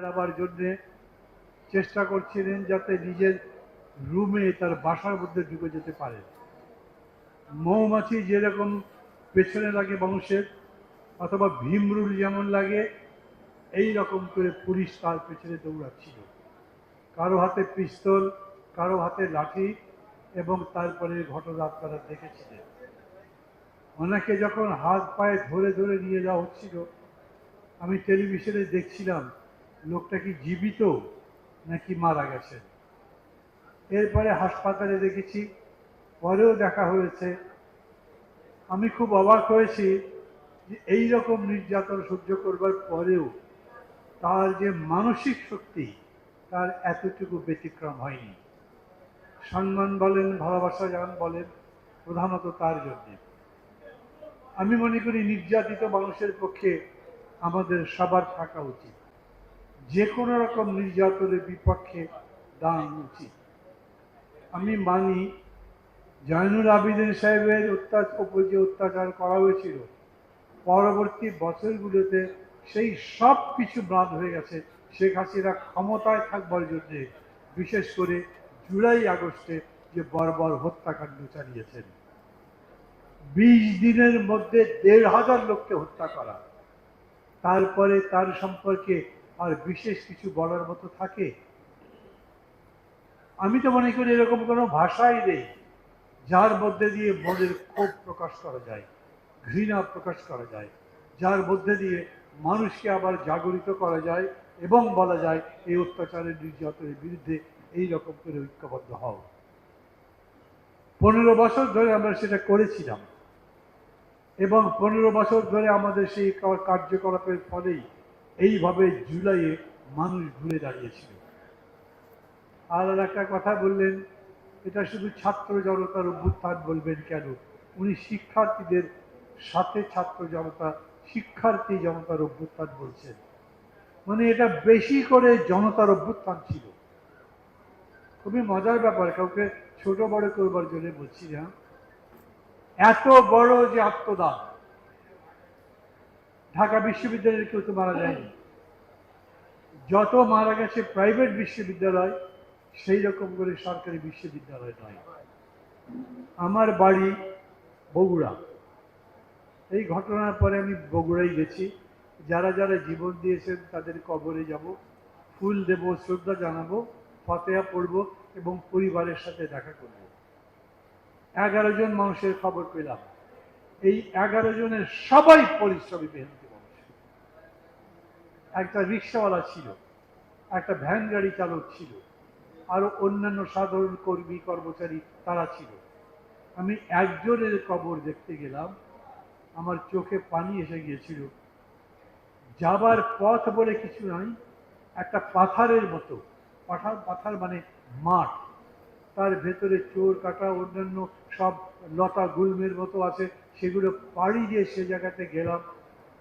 বেড়াবার জন্যে চেষ্টা করছিলেন যাতে নিজের রুমে তার বাসার মধ্যে ঢুকে যেতে পারে। মৌমাছি যেরকম পেছনে লাগে মানুষের অথবা ভীমরুল যেমন লাগে, এই রকম করে পুলিশ তার পেছনে দৌড়াচ্ছিল। কারও হাতে পিস্তল, কারও হাতে লাঠি এবং তারপরে ঘটনা আপনারা দেখেছিলেন। অনেকে যখন হাত পায়ে ধরে ধরে নিয়ে যাওয়া হচ্ছিল, আমি টেলিভিশনে দেখছিলাম লোকটা কি জীবিত নাকি মারা গেছে? এরপরে হাসপাতালে দেখেছি, পরেও দেখা হয়েছে। আমি খুব অবাক হয়েছি যে এই রকম নির্যাতন সহ্য করবার পরেও তার যে মানসিক শক্তি, তার এতটুকু ব্যতিক্রম হয়নি। সম্মান বলেন, ভালোবাসা যেমন বলেন, প্রধানত তার জন্যে। আমি মনে করি, নির্যাতিত মানুষের পক্ষে আমাদের সবার থাকা উচিত। যে কোনো রকম নির্যাতনের বিপক্ষে দাঁড়ানো উচিত। আমি মানি জয়নুল আবিদিন সাহেবের অত্যাচার উপর যে অত্যাচার করা হয়েছিল, পরবর্তী বছরগুলোতে সেই সব কিছু বাদ হয়ে গেছে। শেখ হাসিনা ক্ষমতায় থাকবার জন্যে, বিশেষ করে জুলাই আগস্টে যে বর্বর হত্যাকাণ্ড চালিয়েছেন। বিশ দিনের মধ্যে দেড় হাজার লোককে হত্যা করা। তারপরে তার সম্পর্কে আর বিশেষ কিছু বলার মতো থাকে? আমি তো মনে করি এরকম কোনো ভাষাই নেই, যার মধ্যে দিয়ে মনের ক্ষোভ প্রকাশ করা যায়, ঘৃণা প্রকাশ করা যায়, যার মধ্যে দিয়ে মানুষকে আবার জাগরিত করা যায় এবং বলা যায় এই অত্যাচারের নির্যাতনের বিরুদ্ধে এই রকম করে ঐক্যবদ্ধ হও। পনেরো বছর ধরে আমরা সেটা করেছিলাম এবং পনেরো বছর ধরে আমাদের সেই কার্যকলাপের ফলেই এইভাবে জুলাইয়ে মানুষ ঘুরে দাঁড়িয়েছিল। আর একটা কথা বললেন, এটা শুধু ছাত্র জনতার অভ্যুত্থান বলবেন কেন? উনি শিক্ষার্থীদের সাথে ছাত্র জনতা, শিক্ষার্থী জনতার অভ্যুত্থান বলছেন। মানে এটা বেশি করে জনতার অভ্যুত্থান ছিল। খুবই মজার ব্যাপার, কাউকে ছোট বড় করবার জন্য বলছি না। এত বড় যে আত্মদান ঢাকা বিশ্ববিদ্যালয়ের কেউ তো মারা যায়নি। যত মারা গেছে প্রাইভেট বিশ্ববিদ্যালয়, সেই রকম করে সরকারি বিশ্ববিদ্যালয় নয়। আমার বাড়ি বগুড়া। এই ঘটনার পরে আমি বগুড়াই গেছি। যারা যারা জীবন দিয়েছেন, তাদের কবরে যাব, ফুল দেব, শ্রদ্ধা জানাব, ফতেহা পড়ব এবং পরিবারের সাথে দেখা করব। এগারো জন মানুষের খবর পেলাম। এই এগারো জনের সবাই পরিশ্রমী মানুষ একটা রিক্সাওয়ালা ছিল, একটা ভ্যান গাড়ি চালক ছিল, আরও অন্যান্য সাধারণ কর্মী, কর্মচারী তারা ছিল। আমি একজনের কবর দেখতে গেলাম, আমার চোখে পানি এসে গিয়েছিল। যাবার পথ বলে কিছু নাই, একটা পাথারের মতো, পাথার পাথার মানে মাঠ। তার ভেতরে চোর, কাটা, অন্যান্য সব লতা, গুল্মের মতো আছে, সেগুলো পাড়ি দিয়ে সে জায়গাতে গেলাম।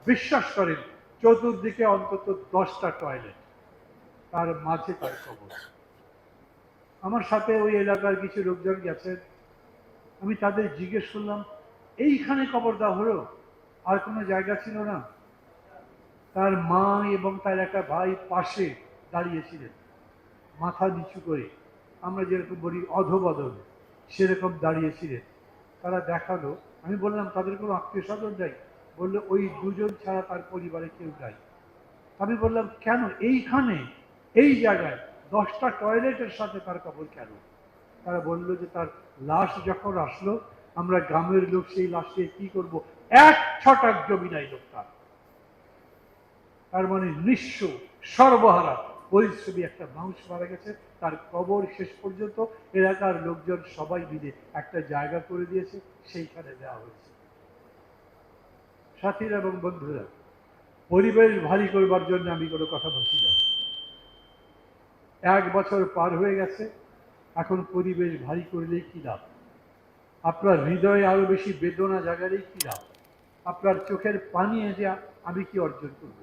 বিশ্বাস করেন চতুর্দিকে অন্তত দশটা টয়লেট তার মাঝে তার কবর। আমার সাথে ওই এলাকার কিছু লোকজন গেছেন। আমি তাদের জিজ্ঞেস করলাম, এইখানে কবর দেওয়া হলো? আর কোনো জায়গা ছিল না? তার মা এবং তার একটা ভাই পাশে দাঁড়িয়েছিলেন, মাথা নিচু করে। আমরা যেরকম বলি অধবদল সেরকম দাঁড়িয়েছিলেন। তারা দেখাল। আমি বললাম, তাদের কোনো আত্মীয় স্বজন নেই? বলল, ওই দুজন ছাড়া তার পরিবারে কেউ নাই। আমি বললাম, কেন? এইখানে, এই জায়গায় দশটা টয়লেটের সাথে তার কবর কেন? তারা বলল যে, তার লাশ যখন আসলো, আমরা গ্রামের লোক সেই লাশকে কি করব? এক ছটাক জমি নাই লোকটা তার মানে নিঃস্ব, সর্বহারা পরিশ্রমী একটা মানুষ মারা গেছে। তার কবর শেষ পর্যন্ত এলাকার লোকজন সবাই মিলে একটা জায়গা করে দিয়েছে, সেইখানে দেওয়া হয়েছে। সাথীরা এবং বন্ধুরা, পরিবেশ ভারী করবার জন্য আমি কোনো কথা বলছি না। এক বছর পার হয়ে গেছে, এখন পরিবেশ ভারী করলেই কি লাভ? আপনার হৃদয়ে আরও বেশি বেদনা জাগালেই কি লাভ? আপনার চোখের পানি যে আমি কি অর্জন করব?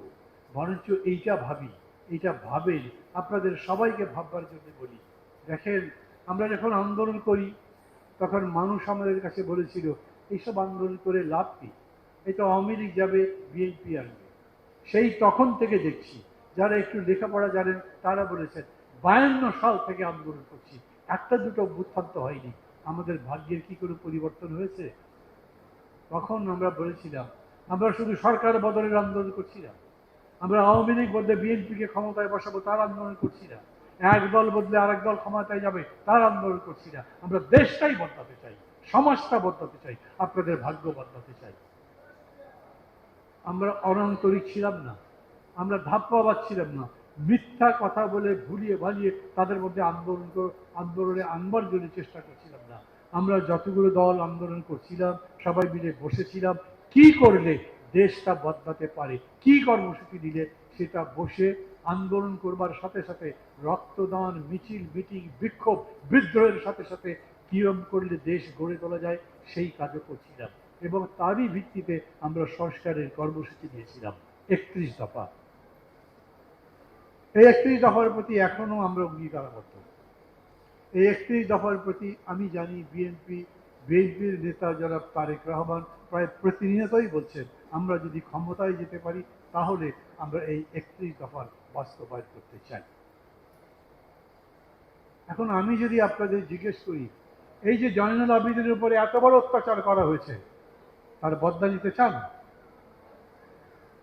বরঞ্চ এইটা ভাবি, এইটা ভাবেন, আপনাদের সবাইকে ভাববার জন্য বলি। দেখেন, আমরা যখন আন্দোলন করি, তখন মানুষ আমাদের কাছে বলেছিল, এইসব আন্দোলন করে লাভ কি? এটা আওয়ামী লীগ যাবে বিএনপি আসবে। সেই তখন থেকে দেখছি, যারা একটু লেখাপড়া জানেন, তারা বলেছেন, বায়ান্ন সাল থেকে আন্দোলন করছি। একটা দুটো বুদ্ধান্ত হয়নি। আমাদের ভাগ্যের কি কোনো পরিবর্তন হয়েছে? তখন আমরা বলেছিলাম, আমরা শুধু সরকার বদলের আন্দোলন করছি না। আমরা আওয়ামী লীগ বদলে বিএনপিকে ক্ষমতায় বসাবো, তার আন্দোলন করছি না। এক দল বদলে আরেক দল ক্ষমতায় যাবে, তার আন্দোলন করছি না। আমরা দেশটাই বদলাতে চাই, সমাজটা বদলাতে চাই, আপনাদের ভাগ্য বদলাতে চাই। আমরা অনন্তরিক ছিলাম না। আমরা ধাপ্পাবাদ ছিলাম না। মিথ্যা কথা বলে, ভুলিয়ে ভালিয়ে তাদের মধ্যে আন্দোলন আন্দোলনে আনবার জন্য চেষ্টা করছিলাম না। আমরা যতগুলো দল আন্দোলন করছিলাম, সবাই মিলে বসেছিলাম। কি করলে দেশটা বদলাতে পারে? কি কর্মসূচি দিলে সেটা বসে আন্দোলন করবার সাথে সাথে রক্তদান, মিছিল, মিটিং, বিক্ষোভ, বিদ্রোহের সাথে সাথে কিরম করলে দেশ গড়ে তোলা যায়, সেই কাজও করছিলাম। এবং তারই ভিত্তিতে আমরা সংস্কারের কর্মসূচি দিয়েছিলাম। একত্রিশ দফা। এই একত্রিশ দফার প্রতি এখনও আমরা অঙ্গীকারবদ্ধ এই একত্রিশ দফার প্রতি আমি জানি বিএনপি, বিএনপির নেতা যারা তারেক রহমান প্রায় প্রতিনিয়তই বলছেন, আমরা যদি ক্ষমতায় যেতে পারি, তাহলে আমরা এই একত্রিশ দফার বাস্তবায়ন করতে চাই। এখন আমি যদি আপনাদের জিজ্ঞেস করি, এই যে জয়নুল আবিদের উপরে এত বড় অত্যাচার করা হয়েছে তার বদলা নিতে চান?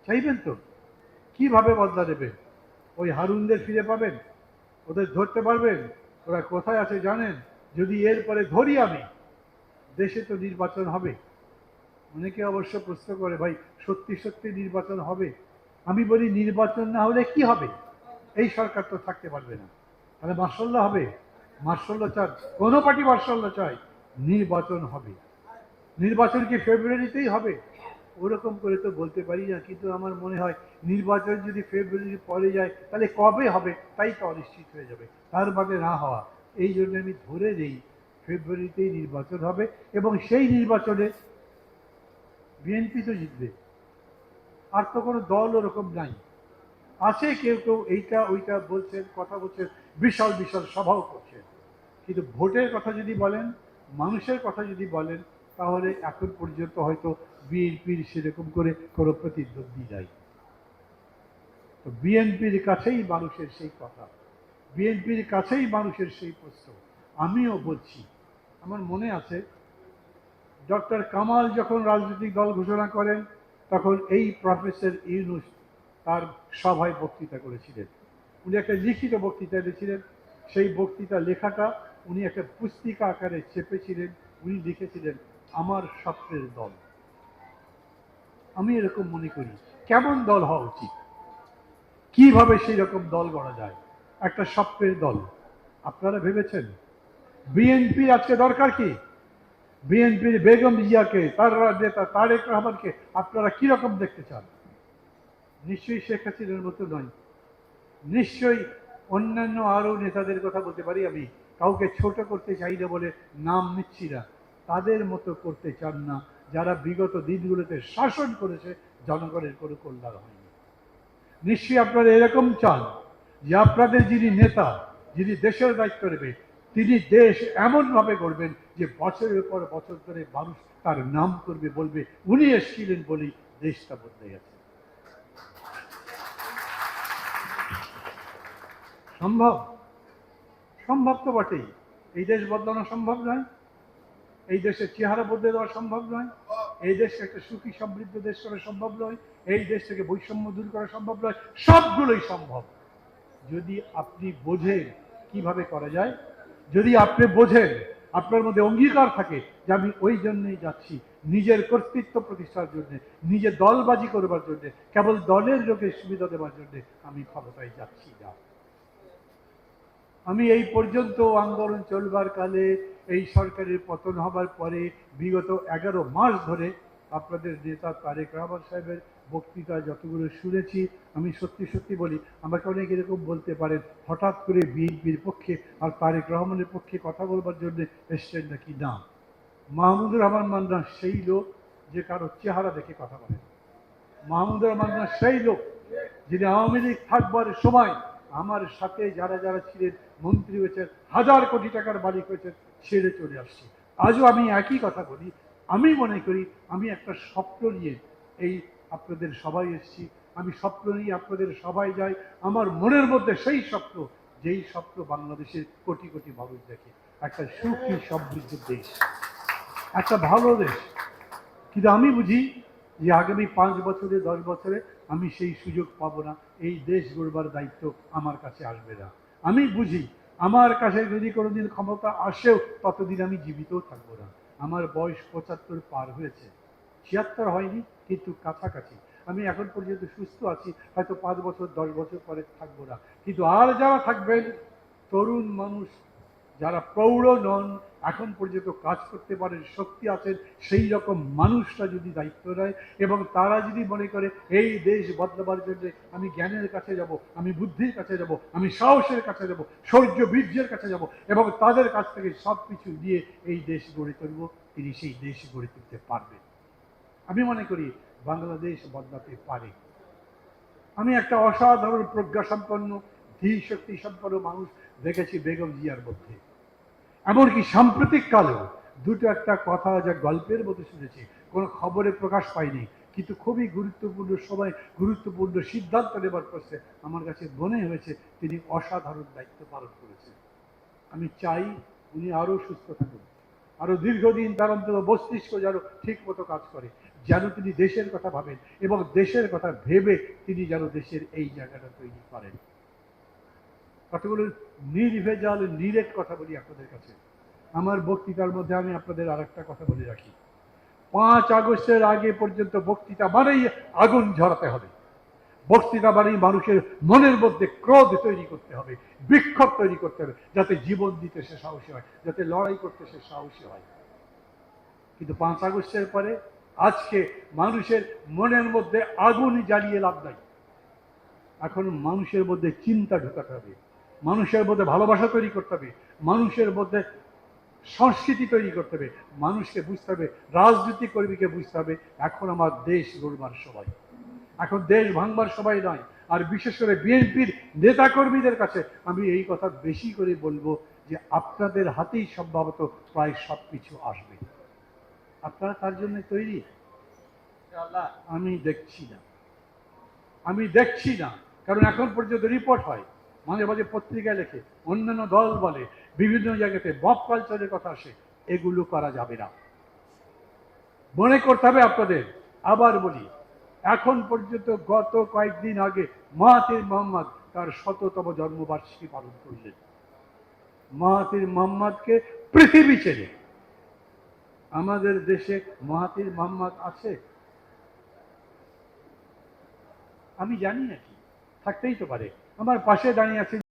চাইবেন তো। কীভাবে বদলা দেবেন ওই হারুনদের ফিরে পাবেন? ওদের ধরতে পারবেন? ওরা কোথায় আছে জানেন? যদি এরপরে ধরি আমি, দেশে তো নির্বাচন হবে। অনেকে অবশ্য প্রশ্ন করে, ভাই, সত্যি সত্যি নির্বাচন হবে? আমি বলি, নির্বাচন না হলে কি হবে? এই সরকার তো থাকতে পারবে না। তাহলে মার্শাল্লাহ হবে। মার্শাল্লাহ চান। কোনো পার্টি মার্শাল্লাহ চায়, নির্বাচন হবে। নির্বাচন কি ফেব্রুয়ারিতেই হবে? ওরকম করে তো বলতে পারি না, কিন্তু আমার মনে হয় নির্বাচন যদি ফেব্রুয়ারির পরে যায়, তাহলে কবে হবে? তাই তো অনিশ্চিত হয়ে যাবে। তার মানে না হওয়া। এই জন্য আমি ধরে নেই, ফেব্রুয়ারিতেই নির্বাচন হবে এবং সেই নির্বাচনে বিএনপি তো জিতবে। আর তো কোনো দল ওরকম নাই। আছে কেউ কেউ এইটা ওইটা বলছেন, কথা বলছেন, বিশাল বিশাল সভাও করছেন। কিন্তু ভোটের কথা যদি বলেন, মানুষের কথা যদি বলেন তাহলে এখন পর্যন্ত হয়তো বিএনপির সেরকম করে কোনো প্রতিদ্বন্দ্বী নাই। তো বিএনপির কাছেই মানুষের সেই কথা। বিএনপির কাছেই মানুষের সেই প্রশ্ন। আমিও বলছি, আমার মনে আছে, ডক্টর কামাল যখন রাজনৈতিক দল ঘোষণা করেন, তখন এই প্রফেসর ইউনুস তার সভায় বক্তৃতা করেছিলেন। উনি একটা লিখিত বক্তৃতা দিয়েছিলেন সেই বক্তৃতা লেখাটা উনি একটা পুস্তিকা আকারে চেপেছিলেন। উনি লিখেছিলেন আমার স্বপ্নের দল। আমি এরকম মনে করি, কেমন দল হওয়া উচিত? কীভাবে সেই রকম দল গড়া যায়? একটা স্বপ্নের দল। আপনারা ভেবেছেন? বিএনপি আজকে দরকার কি? বিএনপির বেগম জিয়াকে, তার নেতা তারেক রহমানকে আপনারা কি রকম দেখতে চান? নিশ্চয়ই শেখ হাসিনার মতো নয়। নিশ্চয়ই অন্যান্য আরও নেতাদের কথা বলতে পারি আমি। কাউকে ছোট করতে চাই না বলে নাম নিচ্ছি না। তাদের মতো করতে চান না। যারা বিগত দিনগুলোতে শাসন করেছে, জনগণের কোনো কল্যাণ হয়নি। নিশ্চয়ই আপনারা এরকম চান যে আপনাদের যিনি নেতা, যিনি দেশের দায়িত্ব নেবে তিনি দেশ এমনভাবে করবেন যে বছরের পর বছর ধরে মানুষ তার নাম করবে, বলবে, উনি এসেছিলেন বলেই দেশটা বদলে গেছে। সম্ভব? সম্ভব তো বটেই। এই দেশ বদলানো সম্ভব নয়? এই দেশের চেহারা বদলে দেওয়া সম্ভব নয়। এই দেশকে একটা সুখী সমৃদ্ধ দেশ করা সম্ভব নয়। এই দেশ থেকে বৈষম্য দূর করা সম্ভব নয়। সবগুলোই সম্ভব। যদি আপনি বোঝেন কীভাবে করা যায়, যদি আপনি বোঝেন, আপনার মধ্যে অঙ্গীকার থাকে যে আমি ওই জন্যই যাচ্ছি, নিজের কর্তৃত্ব প্রতিষ্ঠার জন্য নিজের দলবাজি করবার জন্য, কেবল দলের লোকের সুবিধা দেওয়ার জন্য আমি ক্ষমতায় যাচ্ছি না। আমি এই পর্যন্ত আন্দোলন চলবার কালে এই সরকারের পতন হবার পরে বিগত এগারো মাস ধরে আপনাদের নেতা তারেক রহমান সাহেবের বক্তৃতা যতগুলো শুনেছি, আমি সত্যি সত্যি বলি, আমাকে অনেক এরকম বলতে পারেন, হঠাৎ করে বিএনপির পক্ষে আর তারেক রহমানের পক্ষে কথা বলবার জন্য এসছেন নাকি না? মাহমুদুর রহমান মান্না সেই লোক যে কারও চেহারা দেখে কথা বলেন মাহমুদুর রহমান মান্না সেই লোক যিনি আওয়ামী লীগ থাকবার সময় আমার সাথে যারা যারা ছিলেন, মন্ত্রী হয়েছেন, হাজার কোটি টাকার মালিক হয়েছেন ছেড়ে চলে আসছি। আজও আমি একই কথা বলি, আমি মনে করি আমি একটা স্বপ্ন নিয়ে এই আপনাদের সবাই এসেছি। আমি স্বপ্ন নিয়ে আপনাদের সবাই যাই, আমার মনের মধ্যে সেই স্বপ্ন, যেই স্বপ্ন বাংলাদেশের কোটি কোটি মানুষ দেখে। একটা সুখী সমৃদ্ধ দেশ, একটা ভালো দেশ। কিন্তু আমি বুঝি যে আগামী পাঁচ বছরে, দশ বছরে আমি সেই সুযোগ পাবো না, এই দেশ গড়বার দায়িত্ব আমার কাছে আসবে না। আমি বুঝি আমার কাছে যদি কোনোদিন ক্ষমতা আসেও, ততদিন আমি জীবিতও থাকব না। আমার বয়স পঁচাত্তর পার হয়েছে। ছিয়াত্তর হয়নি, কিন্তু কাছাকাছি। আমি এখন পর্যন্ত সুস্থ আছি, হয়তো পাঁচ বছর, দশ বছর পরে থাকব না। কিন্তু আর যারা থাকবেন, তরুণ মানুষ যারা প্রৌঢ় নন, এখন পর্যন্ত কাজ করতে পারেন, শক্তি আছেন, সেই রকম মানুষরা যদি দায়িত্ব নেয় এবং তারা যদি মনে করে, এই দেশ বদলাবার জন্য আমি জ্ঞানের কাছে যাব, আমি বুদ্ধির কাছে যাব, আমি সাহসের কাছে যাব শৌর্য বীর্যের কাছে যাব এবং তাদের কাছ থেকে সব কিছু দিয়ে এই দেশ গড়ে তুলব, তিনি সেই দেশ গড়ে তুলতে পারবেন। আমি মনে করি বাংলাদেশ বদলাতে পারে। আমি একটা অসাধারণ প্রজ্ঞা সম্পন্ন ধীর শক্তি সম্পন্ন মানুষ দেখেছি বেগম জিয়ার মধ্যে। এমনকি সাম্প্রতিক কালেও দুটো একটা কথা যা গল্পের মতো শুনেছি, কোনো খবরে প্রকাশ পায়নি কিন্তু খুবই গুরুত্বপূর্ণ সময়, গুরুত্বপূর্ণ সিদ্ধান্ত নেবার করছে আমার কাছে মনে হয়েছে তিনি অসাধারণ দায়িত্ব পালন করেছেন। আমি চাই উনি আরও সুস্থ থাকুন আরও দীর্ঘদিন তার অন্তত মস্তিষ্ক যেন ঠিক মতো কাজ করে, যেন তিনি দেশের কথা ভাবেন এবং দেশের কথা ভেবে তিনি যেন দেশের এই জায়গাটা তৈরি করেন। কতগুলো নির্ভেজাল নিরেট কথা বলি আপনাদের কাছে। আমার বক্তৃতার মধ্যে আমি আপনাদের আর একটা কথা বলে রাখি। পাঁচ আগস্টের আগে পর্যন্ত বক্তৃতা মানেই আগুন ঝরাতে হবে। বক্তৃতা মানেই মানুষের মনের মধ্যে ক্রোধ তৈরি করতে হবে, বিক্ষোভ তৈরি করতে হবে, যাতে জীবন দিতে সে সাহসী হয়, যাতে লড়াই করতে সে সাহসী হয়। কিন্তু পাঁচ আগস্টের পরে আজকে মানুষের মনের মধ্যে আগুন জ্বালিয়ে লাভ নাই। এখন মানুষের মধ্যে চিন্তা ঢোকাতে হবে। মানুষের মধ্যে ভালোবাসা তৈরি করতে হবে মানুষের মধ্যে সংস্কৃতি তৈরি করতে হবে মানুষকে বুঝতে হবে রাজনৈতিক কর্মীকে বুঝতে হবে এখন আমার দেশ গড়বার সবাই। এখন দেশ ভাঙবার সবাই নয় আর বিশেষ করে বিএনপির নেতা কর্মীদের কাছে আমি এই কথা বেশি করে বলব যে আপনাদের হাতেই সম্ভবত প্রায় সব কিছু আসবে। আপনারা তার জন্য তৈরি? আমি দেখছি না। আমি দেখছি না কারণ এখন পর্যন্ত রিপোর্ট হয়। মাঝে মাঝে পত্রিকায় লেখে, অন্যান্য দল বলে, বিভিন্ন জায়গাতে বব কালচারের কথা আসে, এগুলো করা যাবে না। মনে করতে হবে আপনাদের, আবার বলি, এখন পর্যন্ত গত কয়েকদিন আগে মাহাতির মোহাম্মদ তার শততম জন্মবার্ষিকী পালন করলেন। মাহাতির মোহাম্মদকে পৃথিবী চেনে। আমাদের দেশে মাহাতির মোহাম্মদ আছে? আমি জানি নাকি থাকতেই তো পারে। আমার পাশে দাঁড়িয়ে আছে